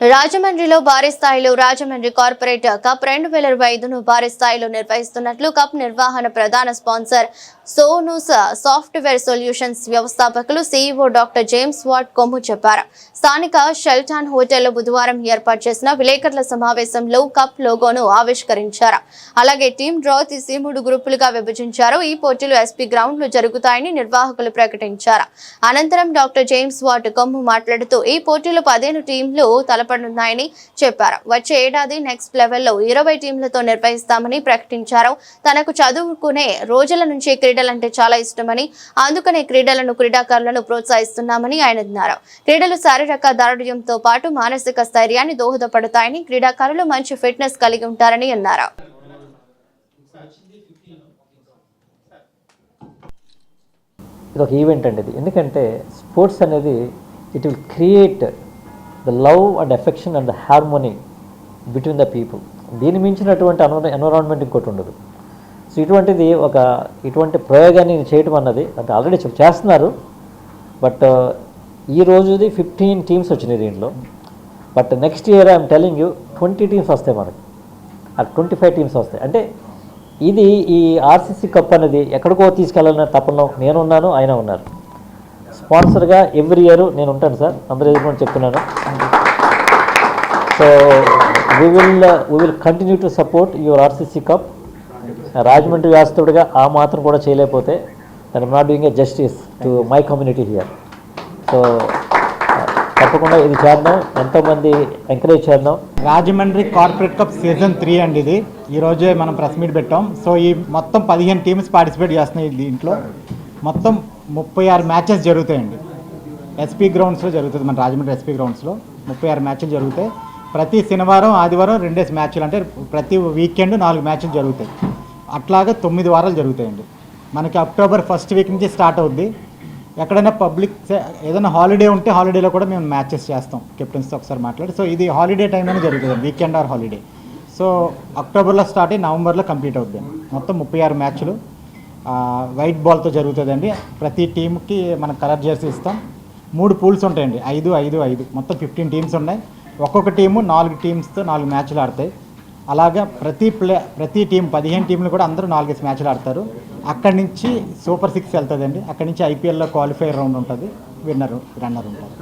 రాజమండ్రిలో భారీ స్థాయిలో రాజమండ్రి కార్పొరేట్ కప్ రెండు వేల ఇరవై ఐదును భారీ స్థాయిలో నిర్వహిస్తున్నట్లు కప్ నిర్వహణ ప్రధాన స్పాన్సర్ సోనూస్ సాఫ్ట్వేర్ సొల్యూషన్స్ వ్యవస్థాపకులు CEO doctor James Watt Kommu చెప్పారు. స్థానిక షెల్టాన్ హోటల్లో బుధవారం ఏర్పాటు చేసిన విలేకరుల సమావేశంలో కప్ లోగోను ఆవిష్కరించారు. అలాగే టీం డ్రా తీసి మూడు గ్రూపులుగా విభజించారు. ఈ పోటీలు ఎస్పీ గ్రౌండ్లో జరుగుతాయని నిర్వాహకులు ప్రకటించారు. అనంతరం డాక్టర్ జేమ్స్ వాట్ కొమ్ము మాట్లాడుతూ ఈ పోటీలో పదిహేను టీంలు తలపడున్నాయని చెప్పారు. వచ్చే ఏడాది నెక్స్ట్ లెవెల్లో ఇరవై టీంలతో నిర్వహిస్తామని ప్రకటించారు. తనకు చదువుకునే రోజుల నుంచి క్రీడలంటే చాలా ఇష్టమని అందుకనే క్రీడలను క్రీడాకారులను ప్రోత్సహిస్తున్నామని ఆయన అన్నారు. క్రీడలు శారీరక దారుఢ్యంతో పాటు మానసిక స్థైర్యాన్ని దోహదపడతాయని క్రీడాకారులు మంచి ఫిట్నెస్ కలిగి ఉంటారని అన్నారు. ఇది ఒక ఈవెంట్ అండి ఇది. ఎందుకంటే స్పోర్ట్స్ అనేది it will create the love and affection and the harmony between the people దీని మించినటువంటి అన్వ ఎన్విరాన్మెంట్ ఇంకోటి ఉండదు. సో ఇటువంటిది ఒక ఇటువంటి ప్రయోగాన్ని చేయటం అన్నది అంటే ఆల్రెడీ చేస్తున్నారు. బట్ uh, ఈ రోజుది ఫిఫ్టీన్ టీమ్స్ వచ్చినాయి దీంట్లో. But next year I'm telling you twenty teams వస్తాయి మనకి. ఆ ట్వంటీ ఫైవ్ టీమ్స్ వస్తాయి. అంటే ఇది ఈ ఆర్సీసీ కప్ అనేది ఎక్కడికో తీసుకెళ్ళాలనే తపనలో నేను ఉన్నాను ఆయన ఉన్నారు. స్పాన్సర్గా ఎవ్రీ ఇయర్ నేను ఉంటాను సార్. అందరూ ఎదుర్కొని చెప్తున్నాను so we will we will continue to support your RCC cup Rajahmundry వ్యాస్తుడిగా ఆ మాత్రం కూడా చేయలేకపోతే దాని not doing a justice to my community here so తప్పకుండా ఇది చేద్దాం. ఎంతోమంది ఎంకరేజ్ చేద్దాం. Rajahmundry corporate cup season three అండి ఇది. ఈరోజే మనం ప్రెస్ మీట్ పెట్టాం. సో ఈ మొత్తం పదిహేను టీమ్స్ పార్టిసిపేట్ చేస్తున్నాయి దీంట్లో. మొత్తం ముప్పై ఆరు మ్యాచెస్ జరుగుతాయండి. ఎస్పీ గ్రౌండ్స్లో జరుగుతుంది మన రాజమండ్రి ఎస్పీ గ్రౌండ్స్లో ముప్పై ఆరు మ్యాచ్లు జరుగుతాయి. ప్రతి శనివారం ఆదివారం రెండేసి మ్యాచ్లు అంటే ప్రతి వీకెండ్ నాలుగు మ్యాచ్లు జరుగుతాయి. అట్లాగా తొమ్మిది వారాలు జరుగుతాయండి. మనకి అక్టోబర్ ఫస్ట్ వీక్ నుంచి స్టార్ట్ అవుద్ది. ఎక్కడైనా పబ్లిక్ ఏదైనా హాలిడే ఉంటే హాలిడేలో కూడా మేము మ్యాచెస్ చేస్తాం. కెప్టెన్స్తో ఒకసారి మాట్లాడి. సో ఇది హాలిడే టైంలోనే జరుగుతుంది. వీకెండ్ ఆర్ హాలిడే సో అక్టోబర్లో స్టార్ట్ అయ్యి నవంబర్లో కంప్లీట్ అవుతుంది మొత్తం ముప్పై ఆరు మ్యాచ్లు. వైట్ బాల్తో జరుగుతుందండి. ప్రతి టీంకి మనం కలర్ జెర్సీ ఇస్తాం. మూడు పూల్స్ ఉంటాయండి. ఐదు ఐదు ఐదు. మొత్తం ఫిఫ్టీన్ టీమ్స్ ఉన్నాయి. ఒక్కొక్క టీము నాలుగు టీమ్స్తో నాలుగు మ్యాచ్లు ఆడతాయి. అలాగా ప్రతి ప్లే ప్రతి టీం పదిహేను టీంలు కూడా అందరూ నాలుగైదు మ్యాచ్లు ఆడతారు. అక్కడి నుంచి సూపర్ సిక్స్ వెళ్తుందండి. అక్కడి నుంచి ఐపీఎల్లో క్వాలిఫైర్ రౌండ్ ఉంటుంది. విన్నర్ రన్నర్ ఉంటారు.